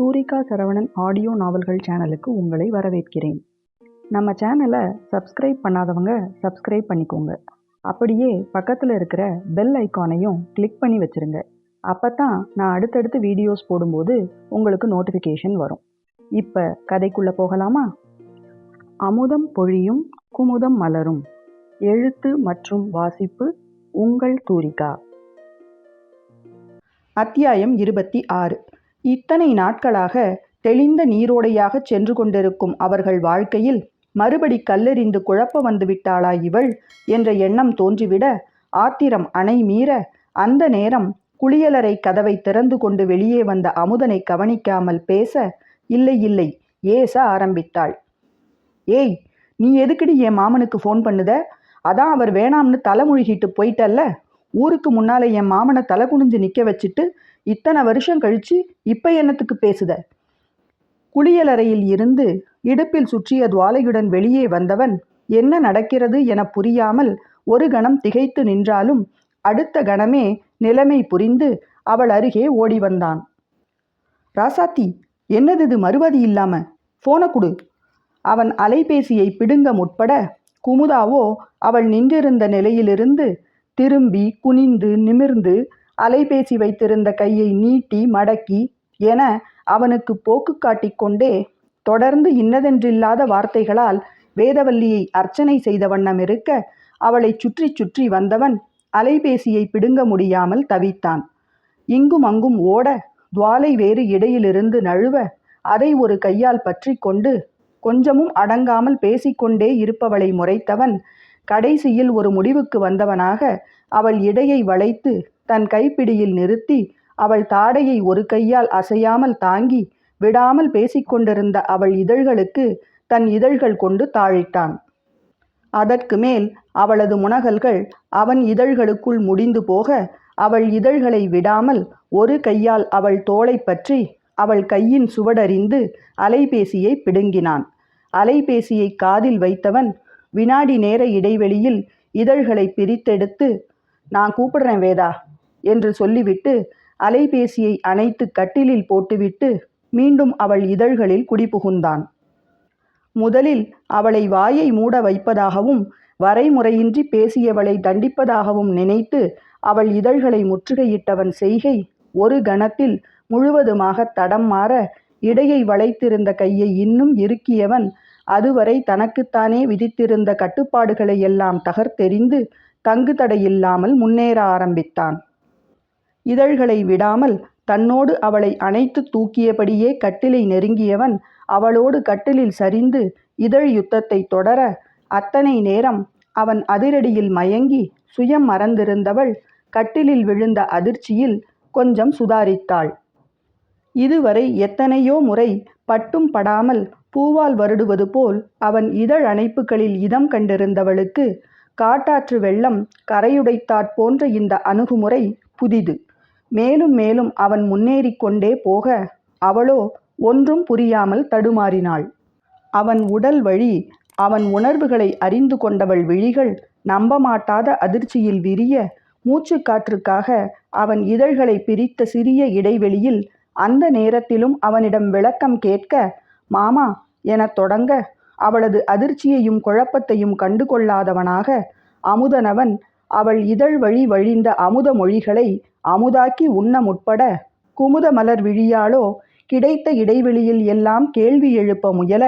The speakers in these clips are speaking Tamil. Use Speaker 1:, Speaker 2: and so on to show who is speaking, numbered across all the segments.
Speaker 1: சூரிகா சரவணன் ஆடியோ நாவல்கள் சேனலுக்கு உங்களை வரவேற்கிறேன். நம்ம சேனலை சப்ஸ்கிரைப் பண்ணாதவங்க சப்ஸ்கிரைப் பண்ணிக்கோங்க. அப்படியே பக்கத்தில் இருக்கிற பெல் ஐக்கானையும் கிளிக் பண்ணி வச்சுருங்க. அப்போ தான் நான் அடுத்தடுத்து வீடியோஸ் போடும்போது உங்களுக்கு நோட்டிஃபிகேஷன் வரும். இப்போ கதைக்குள்ளே போகலாமா? அமுதம் பொழியும் குமுதம் மலரும். எழுத்து மற்றும் வாசிப்பு உங்கள் தூரிகா. அத்தியாயம் இருபத்தி ஆறு. இத்தனை நாட்களாக தெளிந்த நீரோடையாக சென்று கொண்டிருக்கும் அவர்கள் வாழ்க்கையில் மறுபடி கல்லெறிந்து குழப்ப வந்துவிட்டாளா இவள் என்ற எண்ணம் தோன்றிவிட ஆத்திரம் அணை மீற அந்த நேரம் குளியலறை கதவை திறந்து கொண்டு வெளியே வந்த அமுதனை கவனிக்காமல் பேச இல்லை இல்லை ஏச ஆரம்பித்தாள். ஏய் நீ எதுக்குடி என் மாமனுக்கு ஃபோன் பண்ணுத? அதான் அவர் வேணாம்னு தலைமுழுகிட்டு போயிட்டல்ல? ஊருக்கு முன்னால என் மாமனை தலை குனிஞ்சு நிற்க வச்சுட்டு இத்தனை வருஷம் கழிச்சு இப்ப என்னத்துக்கு பேசுத? குளியலறையில் இருந்து இடுப்பில் சுற்றிய துவாலையுடன் வெளியே வந்தவன் என்ன நடக்கிறது என புரியாமல் ஒரு கணம் திகைத்து நின்றாலும் அடுத்த கணமே நிலைமை புரிந்து அவள் அருகே ஓடி வந்தான். ராசாத்தி என்னது இது மறுபதி இல்லாம? போன கொடு. அவன் அலைபேசியை பிடுங்க முற்பட குமுதாவோ அவள் நின்றிருந்த நிலையிலிருந்து திரும்பி குனிந்து நிமிர்ந்து அலைபேசி வைத்திருந்த கையை நீட்டி மடக்கி என அவனுக்கு போக்கு காட்டிக்கொண்டே தொடர்ந்து இன்னதென்றில்லாத வார்த்தைகளால் வேதவல்லியை அர்ச்சனை செய்த வண்ணம் இருக்க அவளை சுற்றி சுற்றி வந்தவன் அலைபேசியை பிடுங்க முடியாமல் தவித்தான். இங்கும் அங்கும் ஓட துவாலை வேறு இடையிலிருந்து நழுவ அதை ஒரு கையால் பற்றி கொண்டு கொஞ்சமும் அடங்காமல் பேசிக்கொண்டே இருப்பவளை முறைத்தவன் கடைசியில் ஒரு முடிவுக்கு வந்தவனாக அவள் இடையை வளைத்து தன் கைப்பிடியில் நிறுத்தி அவள் தாடையை ஒரு கையால் அசையாமல் தாங்கி விடாமல் பேசிக்கொண்டிருந்த அவள் இதழ்களுக்கு தன் இதழ்கள் கொண்டு தாழிட்டான். அதற்கு மேல் அவளது முனகல்கள் அவன் இதழ்களுக்குள் முடிந்து போக அவள் இதழ்களை விடாமல் ஒரு கையால் அவள் தோளை பற்றி அவள் கையின் சுவடறிந்து அலைபேசியை பிடுங்கினான். அலைபேசியை காதில் வைத்தவன் வினாடி நேர இடைவெளியில் இதழ்களை பிரித்தெடுத்து நான் கூப்பிடுறேன் வேதா என்று சொல்லிவிட்டு அலைபேசியை அணைத்து கட்டிலில் போட்டுவிட்டு மீண்டும் அவள் இதழ்களில் குடிபுகுந்தான். முதலில் அவளை வாயை மூட வைப்பதாகவும் வரைமுறையின்றி பேசியவளை தண்டிப்பதாகவும் நினைத்து அவள் இதழ்களை முற்றுகையிட்டவன் செய்கை ஒரு கணத்தில் முழுவதுமாக தடம் மாற இடையை வளைத்திருந்த கையை இன்னும் இறுக்கியவன் அதுவரை தனக்குத்தானே விதித்திருந்த கட்டுப்பாடுகளை எல்லாம் தகர்த்தெறிந்து தங்கு தடையில்லாமல் முன்னேற ஆரம்பித்தான். இதழ்களை விடாமல் தன்னோடு அவளை அணைத்து தூக்கியபடியே கட்டிலை நெருங்கியவன் அவளோடு கட்டிலில் சரிந்து இதழ் யுத்தத்தை தொடர அத்தனை நேரம் அவன் அதிரடியில் மயங்கி சுயம் மறந்திருந்தவள் கட்டிலில் விழுந்த அதிர்ச்சியில் கொஞ்சம் சுதாரித்தாள். இதுவரை எத்தனையோ முறை பட்டும் படாமல் பூவால் வருடுவது போல் அவன் இதழ் அணைப்புகளில் இதம் கண்டிருந்தவளுக்கு காட்டாற்று வெள்ளம் கரையுடைத்தாற் போன்ற இந்த அணுகுமுறை புதிது. மேலும் மேலும் அவன் முன்னேறி கொண்டே போக அவளோ ஒன்றும் புரியாமல் தடுமாறினாள். அவன் உடல் வழி அவன் உணர்வுகளை அறிந்து கொண்டவள் விழிகள் நம்ப மாட்டாத அதிர்ச்சியில் விரிய மூச்சுக்காற்றுக்காக அவன் இதழ்களை பிரித்த சிறிய இடைவெளியில் அந்த நேரத்திலும் அவனிடம் விளக்கம் கேட்க மாமா எனத் தொடங்க. அவளது அதிர்ச்சியையும் குழப்பத்தையும் கண்டு கொள்ளாதவனாக அமுதனவன் அவள் இதழ் வழி வழிந்த அமுத மொழிகளை அமுதாக்கி உண்ண முற்பட குமுத மலர் விழியாளோ கிடைத்த இடைவெளியில் எல்லாம் கேள்வி எழுப்ப முயல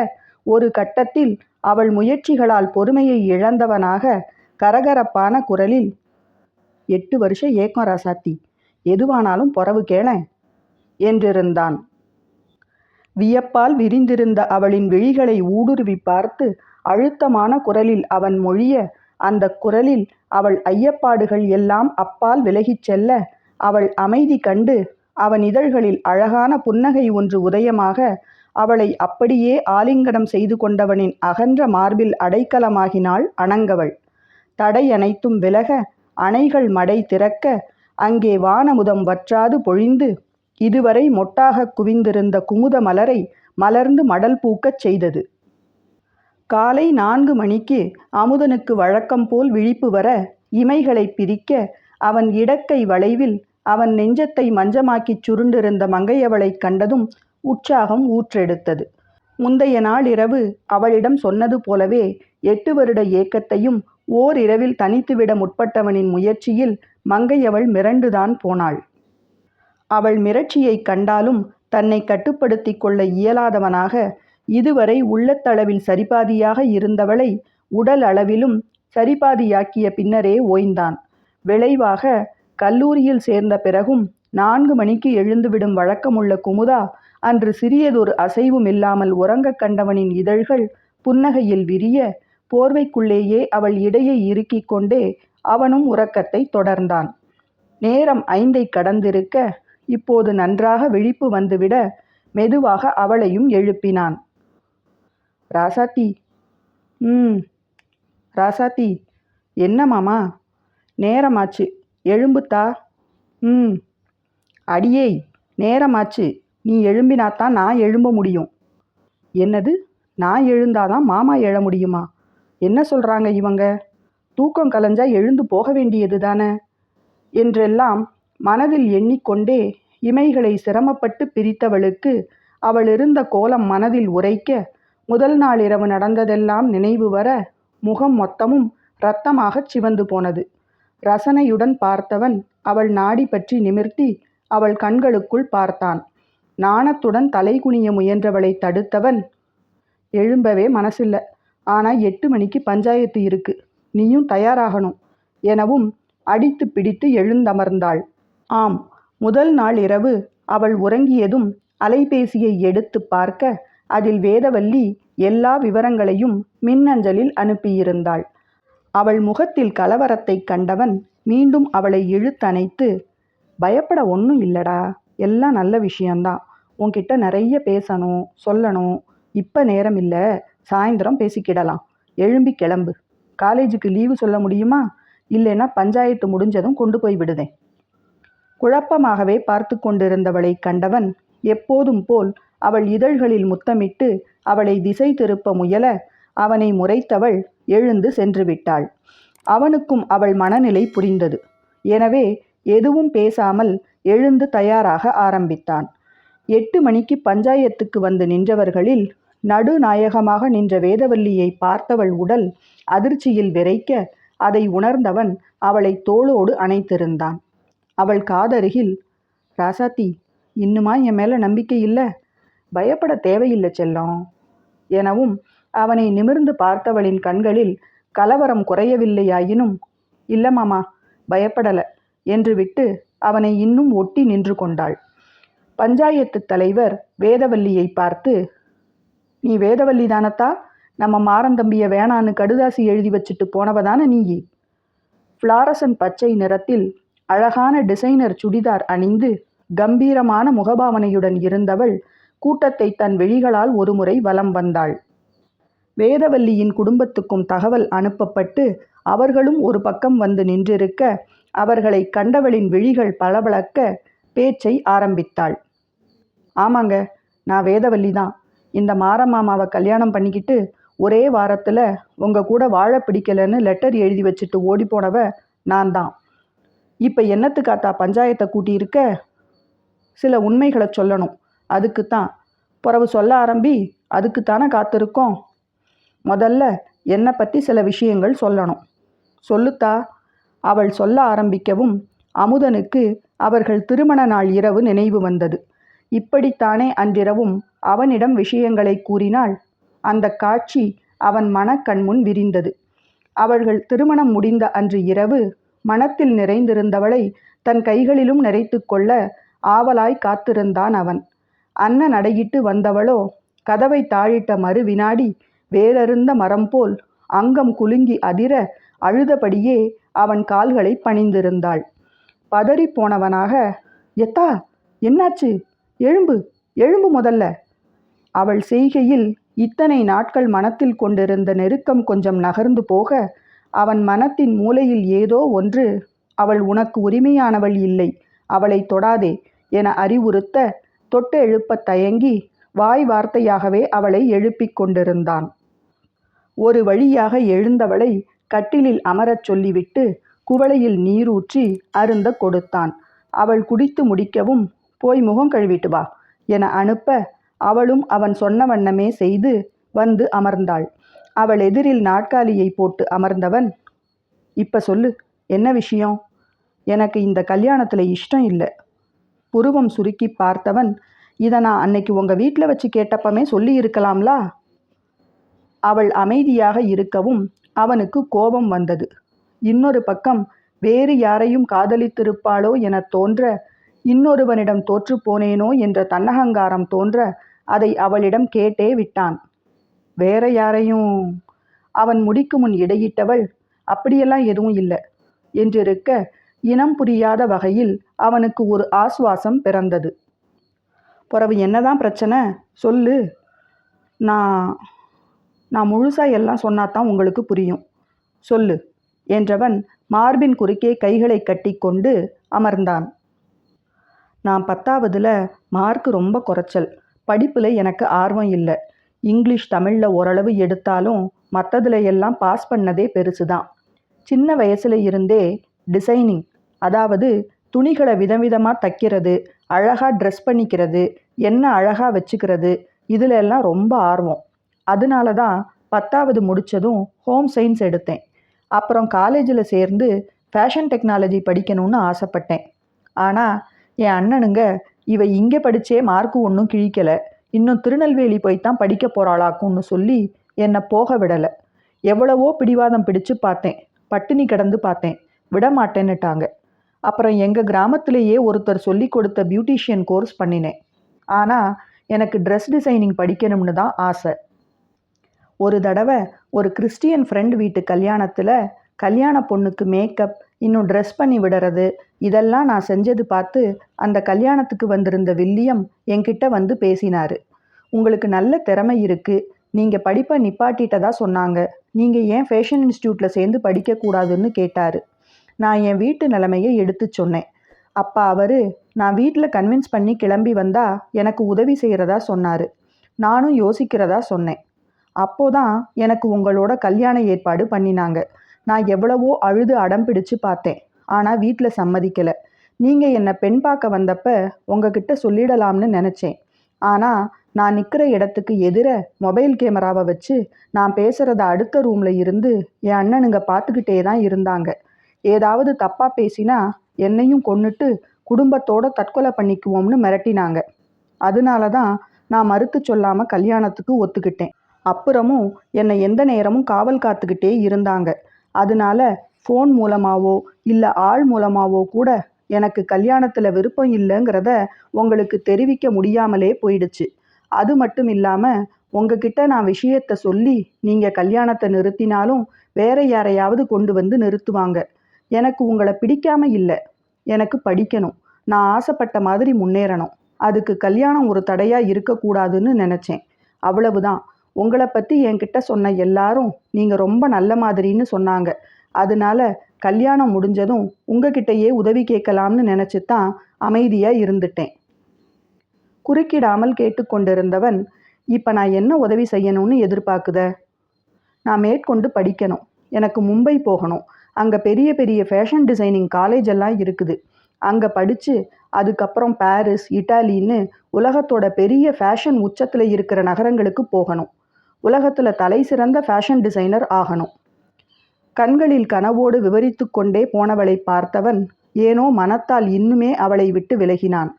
Speaker 1: ஒரு கட்டத்தில் அவள் முயற்சிகளால் பொறுமையை இழந்தவனாக கரகரப்பான குரலில் எட்டு வருஷ ஏக்கம் ராசாத்தி. எதுவானாலும் பொறவு கேளேன் என்றிருந்தான். வியப்பால் விரிந்திருந்த அவளின் விழிகளை ஊடுருவி பார்த்து அழுத்தமான குரலில் அவன் மொழிய அந்த குரலில் அவள் ஐயப்பாடுகள் எல்லாம் அப்பால் விலகிச் செல்ல அவள் அமைதி கண்டு அவன் இதழ்களில் அழகான புன்னகை ஒன்று உதயமாக அவளை அப்படியே ஆலிங்கனம் செய்து கொண்டவனின் அகன்ற மார்பில் அடைக்கலமாகினாள் அணங்கவள். தடை அனைத்தும் விலக அணைகள் மடை திறக்க அங்கே வானமுதம் வற்றாது பொழிந்து இதுவரை மொட்டாக குவிந்திருந்த குமுத மலரை மலர்ந்து மடல் பூக்கச் செய்தது. காலை நான்கு மணிக்கு அமுதனுக்கு வழக்கம் போல் விழிப்பு வர இமைகளை பிரிக்க அவன் இடக்கை வளைவில் அவன் நெஞ்சத்தை மஞ்சமாக்கிச் சுருண்டிருந்த மங்கையவளைக் கண்டதும் உற்சாகம் ஊற்றெடுத்தது. முந்தைய நாள் இரவு அவளிடம் சொன்னது போலவே எட்டு வருட ஏக்கத்தையும் ஓரிரவில் தனித்துவிட முற்பட்டவனின் முயற்சியில் மங்கையவள் மிரண்டுதான் போனாள். அவள் மிரட்சியைக் கண்டாலும் தன்னை கட்டுப்படுத்தி கொள்ள இயலாதவனாக இதுவரை உள்ளத்தளவில் சரிபாதியாக இருந்தவளை உடல் அளவிலும் சரிபாதியாக்கிய பின்னரே ஓய்ந்தான். விளைவாக கல்லூரியில் சேர்ந்த பிறகும் நான்கு மணிக்கு எழுந்துவிடும் வழக்கமுள்ள குமுதா அன்று சிறியதொரு அசைவும் இல்லாமல் உறங்கக் கண்டவனின் இதழ்கள் புன்னகையில் விரிய போர்வைக்குள்ளேயே அவள் இடையை இறுக்கிக் கொண்டே அவனும் உறக்கத்தை தொடர்ந்தான். நேரம் ஐந்தை கடந்திருக்க இப்போது நன்றாக விழிப்பு வந்துவிட மெதுவாக அவளையும் எழுப்பினான். ராசாத்தி ம் ராசாத்தி என்ன மாமா? நேரமாச்சு எழும்புத்தா? ம் அடியேய் நேரமாச்சு நீ எழும்பினாத்தான் நான் எழும்ப முடியும். என்னது? நான் எழுந்தாதான் மாமா எழ முடியுமா? என்ன சொல்கிறாங்க இவங்க? தூக்கம் கலைஞ்சா எழுந்து போக வேண்டியது தானே என்றெல்லாம் மனதில் எண்ணிக்கொண்டே இமைகளை சிரமப்பட்டு பிரித்தவளுக்கு அவள் இருந்த கோலம் மனதில் உரைக்க முதல் நாள் இரவு நடந்ததெல்லாம் நினைவு வர முகம் மொத்தமும் இரத்தமாகச் சிவந்து போனது. ரசனையுடன் பார்த்தவன் அவள் நாடி பற்றி நிமிர்த்தி அவள் கண்களுக்குள் பார்த்தான். நாணத்துடன் தலை குனிய முயன்றவளை தடுத்தவன் எழும்பவே மனசில்ல. ஆனால் எட்டு மணிக்கு பஞ்சாயத்து இருக்கு. நீயும் தயாராகணும். எனவும் அடித்து பிடித்து எழுந்தமர்ந்தாள். ஆம் முதல் நாள் இரவு அவள் உறங்கியதும் அலைபேசியை எடுத்து பார்க்க அதில் வேதவல்லி எல்லா விவரங்களையும் மின்னஞ்சலில் அனுப்பியிருந்தாள். அவள் முகத்தில் கலவரத்தை கண்டவன் மீண்டும் அவளை இழுத்தணைத்து பயப்பட ஒன்றும் இல்லடா எல்லாம் நல்ல விஷயந்தான் உன்கிட்ட நிறைய பேசணும் சொல்லணும். இப்போ நேரம் இல்லை சாயந்தரம் பேசிக்கிடலாம். எழும்பி கிளம்பு. காலேஜுக்கு லீவு சொல்ல முடியுமா? இல்லைன்னா பஞ்சாயத்து முடிஞ்சதும் கொண்டு போய் விடுதேன். குழப்பமாகவே பார்த்து கொண்டிருந்தவளை கண்டவன் எப்போதும் போல் அவள் இதழ்களில் முத்தமிட்டு அவளை திசை திருப்ப முயல அவனை முறைத்தவள் எழுந்து சென்று விட்டாள். அவனுக்கும் அவள் மனநிலை புரிந்தது. எனவே எதுவும் பேசாமல் எழுந்து தயாராக ஆரம்பித்தான். எட்டு மணிக்கு பஞ்சாயத்துக்கு வந்து நின்றவர்களில் நடுநாயகமாக நின்ற வேதவல்லியை பார்த்தவள் உடல் அதிர்ச்சியில் விரைக்க அதை உணர்ந்தவன் அவளை தோளோடு அணைத்திருந்தான். அவள் காதருகில் ராசாத்தி இன்னுமா என் மேலே நம்பிக்கை இல்லை? பயப்பட தேவையில்லை செல்லம் எனவும் அவனை நிமிர்ந்து பார்த்தவளின் கண்களில் கலவரம் குறையவில்லையாயினும் இல்லை மாமா பயப்படலை என்று விட்டு அவனை இன்னும் ஒட்டி நின்று கொண்டாள். பஞ்சாயத்து தலைவர் வேதவல்லியை பார்த்து நீ வேதவல்லி தானத்தா? நம்ம மாரந்தம்பிய வேணான்னு கடுதாசி எழுதி வச்சுட்டு போனவதான நீ ஃப்ளாரசன் பச்சை நிறத்தில் அழகான டிசைனர் சுடிதார் அணிந்து கம்பீரமான முகபாவனையுடன் இருந்தவள் கூட்டத்தை தன் வெளிகளால் ஒருமுறை வலம் வந்தாள். வேதவல்லியின் குடும்பத்துக்கும் தகவல் அனுப்பப்பட்டு அவர்களும் ஒரு பக்கம் வந்து நின்றிருக்க அவர்களை கண்டவளின் விழிகள் பளபளக்க பேச்சை ஆரம்பித்தாள். ஆமாங்க நான் வேதவல்லி தான் இந்த மாரமாமாவை கல்யாணம் பண்ணிக்கிட்டு ஒரே வாரத்தில் உங்கள் கூட வாழ பிடிக்கலன்னு லெட்டர் எழுதி வச்சுட்டு ஓடி போனவ நான் தான் இப்போ என்னத்துக்காத்தா பஞ்சாயத்தை கூட்டியிருக்க? சில உண்மைகளை சொல்லணும். அதுக்குத்தான். பிறவு சொல்ல ஆரம்பி அதுக்குத்தானே காத்திருக்கோம். முதல்ல என்னை பற்றி சில விஷயங்கள் சொல்லணும். சொல்லுத்தா அவள் சொல்ல ஆரம்பிக்கவும் அமுதனுக்கு அவர்கள் திருமண நாள் இரவு நினைவு வந்தது. இப்படித்தானே அன்றிரவும் அவனிடம் விஷயங்களை கூறினாள். அந்த காட்சி அவன் மனக்கண்முன் விரிந்தது. அவர்கள் திருமணம் முடிந்த அன்று இரவு மனத்தில் நிறைந்திருந்தவளை தன் கைகளிலும் நிறைத்து கொள்ள ஆவலாய் காத்திருந்தான் அவன். அண்ணன் அடையிட்டு வந்தவளோ கதவை தாழிட்ட மறு வினாடி வேறறுந்த மரம் போல் அங்கம் குலுங்கி அதிர அழுதபடியே அவன் கால்களை பணிந்திருந்தாள். பதறி போனவனாக எத்தா என்னாச்சு? எழும்பு எழும்பு முதல்ல. அவள் செய்கையில் இத்தனை நாட்கள் மனத்தில் கொண்டிருந்த நெருக்கம் கொஞ்சம் நகர்ந்து போக அவன் மனத்தின் மூலையில் ஏதோ ஒன்று. அவள் உனக்கு உரிமையானவள் இல்லை. அவளை தொடாதே என அறிவுறுத்த தொட்டு எழுப்பத் தயங்கி வாய் வார்த்தையாகவே அவளை எழுப்பிக் கொண்டிருந்தான். ஒரு வழியாக எழுந்தவளை கட்டிலில் அமரச் சொல்லிவிட்டு குவளையில் நீரூற்றி அருந்த கொடுத்தான். அவள் குடித்து முடிக்கவும் போய் முகம் கழுவிட்டு வா என அனுப்ப அவளும் அவன் சொன்ன வண்ணமே செய்து வந்து அமர்ந்தாள். அவள் எதிரில் நாட்காலியை போட்டு அமர்ந்தவன் இப்ப சொல்லு என்ன விஷயம்? எனக்கு இந்த கல்யாணத்தில் இஷ்டம் இல்லை. புருவம் சுருக்கி பார்த்தவன் இதை நான் அன்னைக்கு உங்கள் வீட்டில் வச்சு கேட்டப்பமே சொல்லி இருக்கலாம்லா? அவள் அமைதியாக இருக்கவும் அவனுக்கு கோபம் வந்தது. இன்னொரு பக்கம் வேறு யாரையும் காதலித்திருப்பாளோ என தோன்ற இன்னொருவனிடம் தோற்று போனேனோ என்ற தன்னகங்காரம் தோன்ற அதை அவளிடம் கேட்டே விட்டான். வேற யாரையும். அவன் முடிக்கு முன் இடையிட்டவள் அப்படியெல்லாம் எதுவும் இல்லை என்றிருக்க இனம் புரியாத வகையில் அவனுக்கு ஒரு ஆசுவாசம் பிறந்தது. பிறவு என்னதான் பிரச்சனை? சொல்லு. நான் நான் முழுசா எல்லாம் சொன்னாதான் உங்களுக்கு புரியும். சொல்லு என்றவன் மார்பின் குறுக்கே கைகளை கட்டிக்கொண்டு அமர்ந்தான். நான் பத்தாவதில் மார்க் ரொம்ப குறைச்சல். படிப்பில் எனக்கு ஆர்வம் இல்லை. இங்கிலீஷ் தமிழில் ஓரளவு எடுத்தாலும் மற்றதுல எல்லாம் பாஸ் பண்ணதே பெருசு தான் சின்ன வயசுல இருந்தே டிசைனிங் அதாவது துணிகளை விதவிதமாக தைக்கிறது அழகாக ட்ரெஸ் பண்ணிக்கிறது என்ன அழகாக வச்சுக்கிறது இதில் எல்லாம் ரொம்ப ஆர்வம். அதனால தான் பத்தாவது முடித்ததும் ஹோம் சயின்ஸ் எடுத்தேன். அப்புறம் காலேஜில் சேர்ந்து ஃபேஷன் டெக்னாலஜி படிக்கணும்னு ஆசைப்பட்டேன். ஆனால் என் அண்ணனுங்க இவ இங்கே படித்தே மார்க்கு ஒன்றும் கிழிக்கலை. இன்னும் திருநெல்வேலி போய் தான் படிக்க போகிறாளாக்கும்னு சொல்லி என்னை போக விடலை. எவ்வளவோ பிடிவாதம் பிடிச்சு பார்த்தேன். பட்டினி கிடந்து பார்த்தேன். விட மாட்டேன்னுட்டாங்க அப்புறம் எங்கள் கிராமத்திலேயே ஒருத்தர் சொல்லி கொடுத்த பியூட்டிஷியன் கோர்ஸ் பண்ணினேன். ஆனால் எனக்கு ட்ரெஸ் டிசைனிங் படிக்கணும்னு தான் ஆசை. ஒரு தடவை ஒரு கிறிஸ்டியன் ஃப்ரெண்ட் வீட்டு கல்யாணத்தில் கல்யாண பொண்ணுக்கு மேக்கப் இன்னும் ட்ரெஸ் பண்ணி விடுறது. இதெல்லாம் நான் செஞ்சது பார்த்து அந்த கல்யாணத்துக்கு வந்திருந்த வில்லியம் என்கிட்ட வந்து பேசினார். உங்களுக்கு நல்ல திறமை இருக்குது நீங்கள் படிப்பை நிப்பாட்டிட்டதா சொன்னாங்க. நீங்கள் ஏன் ஃபேஷன் இன்ஸ்டியூட்டில் சேர்ந்து படிக்கக்கூடாதுன்னு கேட்டார். நான் என் வீட்டு நிலைமையை எடுத்து சொன்னேன். அப்பா அவர் நான் வீட்டில் கன்வின்ஸ் பண்ணி கிளம்பி வந்தா எனக்கு உதவி செய்கிறதா சொன்னார். நானும் யோசிக்கிறதா சொன்னேன். அப்போதான் எனக்கு உங்களோட கல்யாண ஏற்பாடு பண்ணினாங்க. நான் எவ்வளவோ அழுது அடம் பிடிச்சு பார்த்தேன் ஆனால் வீட்டில் சம்மதிக்கலை. நீங்கள் என்னை பெண் பார்க்க வந்தப்ப உங்ககிட்ட சொல்லிடலாம்னு நினச்சேன். ஆனால் நான் நிற்கிற இடத்துக்கு எதிர மொபைல் கேமராவை வச்சு நான் பேசுகிறத அடுத்த ரூமில் இருந்து என் அண்ணனுங்க பார்த்துக்கிட்டே தான் இருந்தாங்க. ஏதாவது தப்பாக பேசினா என்னையும் கொன்னுட்டு குடும்பத்தோட தற்கொலை பண்ணிக்குவோம்னு மிரட்டினாங்க. அதனால தான் நான் மறுத்து சொல்லாமல் கல்யாணத்துக்கு ஒத்துக்கிட்டேன். அப்புறமும் என்னை எந்த நேரமும் காவல் காத்துக்கிட்டே இருந்தாங்க. அதனால ஃபோன் மூலமாவோ இல்லை ஆள் மூலமாவோ கூட எனக்கு கல்யாணத்தில் விருப்பம் இல்லைங்கிறத உங்களுக்கு தெரிவிக்க முடியாமலே போயிடுச்சு. அது மட்டும் இல்லாமல் உங்ககிட்ட நான் விஷயத்த சொல்லி நீங்கள் கல்யாணத்தை நிறுத்தினாலும் வேற யாரையாவது கொண்டு வந்து நிறுத்துவாங்க. எனக்கு உங்களை பிடிக்காம இல்லை. எனக்கு படிக்கணும். நான் ஆசைப்பட்ட மாதிரி முன்னேறணும். அதுக்கு கல்யாணம் ஒரு தடையாக இருக்கக்கூடாதுன்னு நினச்சேன். அவ்வளவுதான். உங்களை பற்றி என்கிட்ட சொன்ன எல்லாரும் நீங்கள் ரொம்ப நல்ல மாதிரின்னு சொன்னாங்க. அதனால கல்யாணம் முடிஞ்சதும் உங்ககிட்டயே உதவி கேட்கலாம்னு நினச்சி தான் அமைதியாக இருந்துட்டேன். குறுக்கிடாமல் கேட்டுக்கொண்டிருந்தவன் இப்போ நான் என்ன உதவி செய்யணும்னு எதிர்பார்க்குத? நான் மேற்கொண்டு படிக்கணும். எனக்கு மும்பை போகணும். அங்கே பெரிய பெரிய ஃபேஷன் டிசைனிங் காலேஜ் எல்லாம் இருக்குது. அங்கே படித்து அதுக்கப்புறம் பாரிஸ் இட்டாலின்னு உலகத்தோட பெரிய ஃபேஷன் உச்சத்தில் இருக்கிற நகரங்களுக்கு போகணும். உலகத்தில் தலை சிறந்த ஃபேஷன் டிசைனர் ஆகணும். கண்களில் கனவோடு விவரித்து கொண்டே போனவளை பார்த்தவன் ஏனோ மனத்தால் இன்னுமே அவளை விட்டு விலகினான்.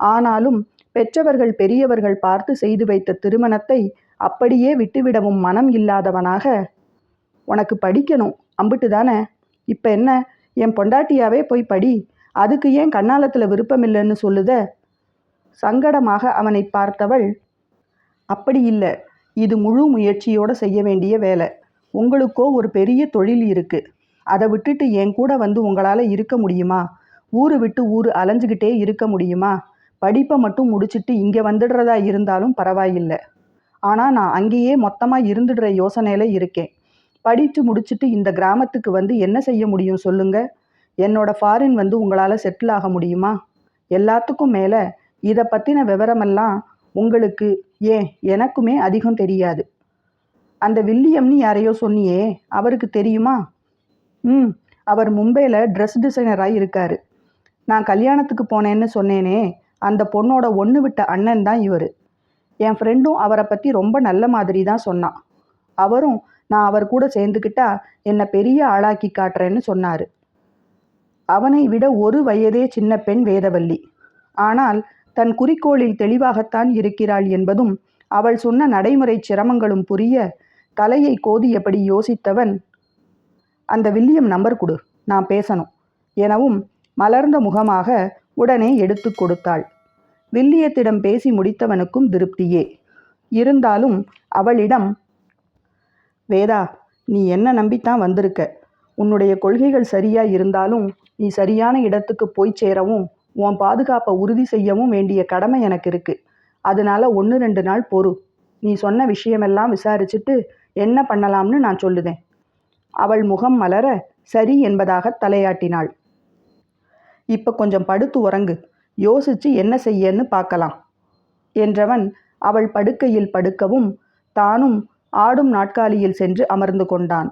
Speaker 1: ஆனாலும் பெற்றவர்கள் பெரியவர்கள் பார்த்து செய்து வைத்த திருமணத்தை அப்படியே விட்டுவிடவும் மனம் இல்லாதவனாக உனக்கு படிக்கணும் அம்பிட்டு தானே? இப்போ என்ன? என் பொண்டாட்டியாவே போய் படி. அதுக்கு ஏன் கண்ணாலத்தில் விருப்பமில்லைன்னு சொல்லுத? சங்கடமாக அவனை பார்த்தவள் அப்படி இல்லை. இது முழு முயற்சியோடு செய்ய வேண்டிய வேலை. உங்களுக்கோ ஒரு பெரிய தொழில் இருக்குது அதை விட்டுட்டு என் கூட வந்து உங்களால் இருக்க முடியுமா? ஊரு விட்டு ஊர் அலைஞ்சுக்கிட்டே இருக்க முடியுமா? படிப்பை மட்டும் முடிச்சிட்டு இங்கே வந்துடுறதா இருந்தாலும் பரவாயில்லை. ஆனால் நான் அங்கேயே மொத்தமாக இருந்துடுற யோசனையில் இருக்கேன். படித்து முடிச்சுட்டு இந்த கிராமத்துக்கு வந்து என்ன செய்ய முடியும் சொல்லுங்க? என்னோட ஃபாரின் வந்து உங்களால் செட்டில் ஆக முடியுமா? எல்லாத்துக்கும் மேலே இதை பற்றின விவரமெல்லாம் உங்களுக்கு ஏன் எனக்குமே அதிகம் தெரியாது. அந்த வில்லியம்னு யாரையோ சொன்னியே அவருக்கு தெரியுமா? ம் அவர் மும்பையில் ட்ரெஸ் டிசைனராக இருக்காரு. நான் கல்யாணத்துக்கு போனேன்னு சொன்னேனே அந்த பொண்ணோட ஒன்று விட்ட அண்ணன் தான் இவர். என் ஃப்ரெண்டும் அவரை பற்றி ரொம்ப நல்ல மாதிரி தான் சொன்னான். அவரும் நான் அவர் கூட சேர்ந்துக்கிட்டா என்னை பெரிய ஆளாக்கி காட்டுறேன்னு சொன்னார். அவனை விட ஒரு வயதே சின்ன பெண் வேதவல்லி. ஆனால் தன் குறிக்கோளில் தெளிவாகத்தான் இருக்கிறாள் என்பதும் அவள் சொன்ன நடைமுறை சிரமங்களும் புரிய தலையை கோதியபடி யோசித்தவன் அந்த வில்லியம் நம்பர் கொடு நான் பேசணும் எனவும் மலர்ந்த முகமாக உடனே எடுத்து கொடுத்தாள். வில்லியத்திடம் பேசி முடித்தவனுக்கும் திருப்தியே. இருந்தாலும் அவளிடம் வேதா நீ என்ன நம்பித்தான் வந்திருக்க? உன்னுடைய கொள்கைகள் சரியா இருந்தாலும் நீ சரியான இடத்துக்கு போய் சேரவும் உன் பாதுகாப்பை உறுதி செய்யவும் வேண்டிய கடமை எனக்கு இருக்கு. அதனால ஒன்று ரெண்டு நாள் பொறு. நீ சொன்ன விஷயமெல்லாம் விசாரிச்சுட்டு என்ன பண்ணலாம்னு நான் சொல்லுதேன். அவள் முகம் மலர சரி என்பதாக தலையாட்டினாள். இப்போ கொஞ்சம் படுத்து உறங்கு. யோசிச்சு என்ன செய்யன்னு பார்க்கலாம். என்றவன் அவள் படுக்கையில் படுக்கவும் தானும் ஆடும் நாட்காலியில் சென்று அமர்ந்து கொண்டான்.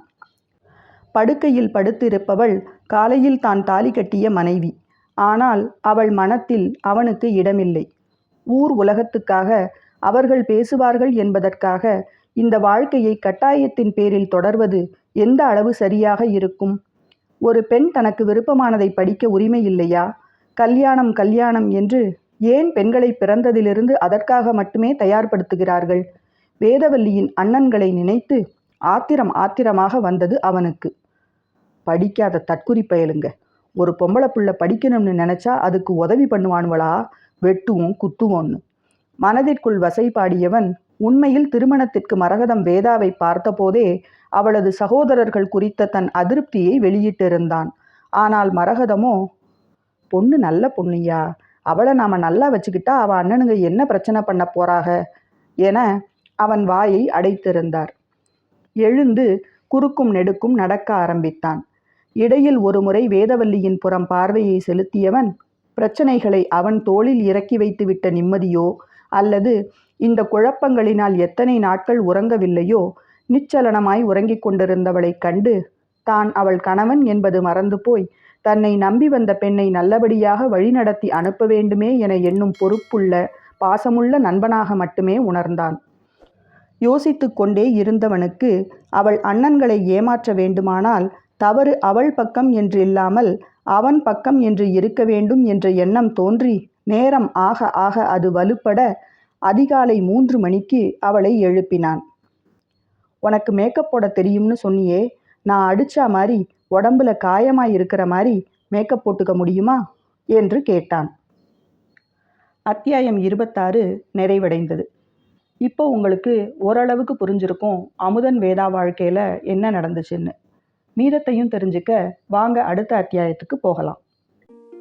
Speaker 1: படுக்கையில் படுத்திருப்பவள் காலையில் தான் தாலி கட்டிய மனைவி. ஆனால் அவள் மனத்தில் அவனுக்கு இடமில்லை. ஊர் உலகத்துக்காக அவர்கள் பேசுவார்கள் என்பதற்காக இந்த வாழ்க்கையை கட்டாயத்தின் பேரில் தொடர்வது எந்த அளவு சரியாக இருக்கும்? ஒரு பெண் தனக்கு விருப்பமானதை படிக்க உரிமை இல்லையா? கல்யாணம் கல்யாணம் என்று ஏன் பெண்களை பிறந்ததிலிருந்து அதற்காக மட்டுமே தயார்படுத்துகிறார்கள்? வேதவல்லியின் அண்ணன்களை நினைத்து ஆத்திரம் ஆத்திரமாக வந்தது அவனுக்கு. படிக்காத தற்குறி பயலுங்க ஒரு பொம்பளை பிள்ளை படிக்கணும்னு நினச்சா அதுக்கு உதவி பண்ணுவானுவளா வெட்டுவோம் குத்துவோன்னு மனதிற்குள் வசை பாடியவன் உண்மையில் திருமணத்திற்கு மரகதம் வேதாவை பார்த்தபோதே அவளது சகோதரர்கள் குறித்த தன் அதிருப்தியை வெளியிட்டிருந்தான். ஆனால் மரகதமோ பொண்ணு நல்ல பொண்ணுயா அவளை நாம் நல்லா வச்சுக்கிட்டா அவள் அண்ணனுங்க என்ன பிரச்சனை பண்ண போறாக? என அவன் வாயை அடைத்திருந்தார். எழுந்து குறுக்கும் நெடுக்கும் நடக்க ஆரம்பித்தான். இடையில் ஒருமுறை வேதவல்லியின் புறம் பார்வையை செலுத்தியவன் பிரச்சனைகளை அவன் தோளில் இறக்கி வைத்துவிட்ட நிம்மதியோ? அல்லது இந்த குழப்பங்களினால் எத்தனை நாட்கள் உறங்கவில்லையோ? நிச்சலனமாய் உறங்கிக் கொண்டிருந்தவளைக் கண்டு தான் அவள் கணவன் என்பது மறந்து போய் தன்னை நம்பி வந்த பெண்ணை நல்லபடியாக வழிநடத்தி அனுப்ப வேண்டுமே என எண்ணும் பொறுப்புள்ள பாசமுள்ள நண்பனாக மட்டுமே உணர்ந்தான். யோசித்து கொண்டே இருந்தவனுக்கு அவள் அண்ணன்களை ஏமாற்ற வேண்டுமானால் தவறு அவள் பக்கம் என்று இல்லாமல் அவன் பக்கம் என்று இருக்க வேண்டும் என்ற எண்ணம் தோன்றி நேரம் ஆக ஆக அது வலுப்பட அதிகாலை மூன்று மணிக்கு அவளை எழுப்பினான். உனக்கு மேக்கப் போட தெரியும்னு சொன்னியே நான் அடிச்சா மாதிரி உடம்புல காயமாக இருக்கிற மாதிரி மேக்கப் போட்டுக்க முடியுமா? என்று கேட்டான். அத்தியாயம் இருபத்தாறு நிறைவடைந்தது. இப்போ உங்களுக்கு ஓரளவுக்கு புரிஞ்சிருக்கும் அமுதன் வேதா வாழ்க்கையில் என்ன நடந்துச்சுன்னு. மீதத்தையும் தெரிஞ்சுக்க வாங்க அடுத்த அத்தியாயத்துக்கு போகலாம்.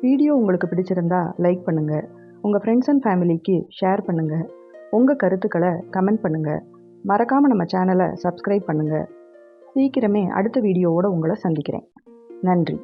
Speaker 1: வீடியோ உங்களுக்கு பிடிச்சிருந்தா லைக் பண்ணுங்கள் உங்கள் ஃப்ரெண்ட்ஸ் அண்ட் ஃபேமிலிக்கு ஷேர் பண்ணுங்கள் உங்கள் கருத்துக்களை கமெண்ட் பண்ணுங்கள் மறக்காமல் நம்ம சேனலை சப்ஸ்கிரைப் பண்ணுங்கள் சீக்கிரமே அடுத்த வீடியோவோட உங்களை சந்திக்கிறேன். நன்றி.